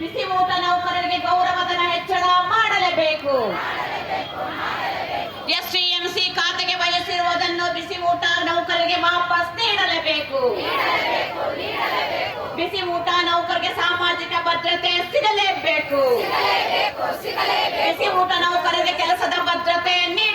ಬಿಸಿ ಊಟ ನೌಕರರಿಗೆ ಗೌರವಧನ ಹೆಚ್ಚಳ ಮಾಡಲೇಬೇಕು. ಎಸ್ಟಿಎಂಸಿ ಖಾತೆಗೆ ವಹಿಸಿರುವುದನ್ನು ಬಿಸಿ ಊಟ ನೌಕರರಿಗೆ ವಾಪಸ್ ನೀಡಲೇಬೇಕು. ಬಿಸಿ ಊಟ ನೌಕರಿಗೆ ಸಾಮಾಜಿಕ ಭದ್ರತೆ ಸಿಗಲೇಬೇಕು. ಬಿಸಿ ಊಟ ನೌಕರರಿಗೆ ಕೆಲಸದ ಭದ್ರತೆ ನೀಡಬೇಕು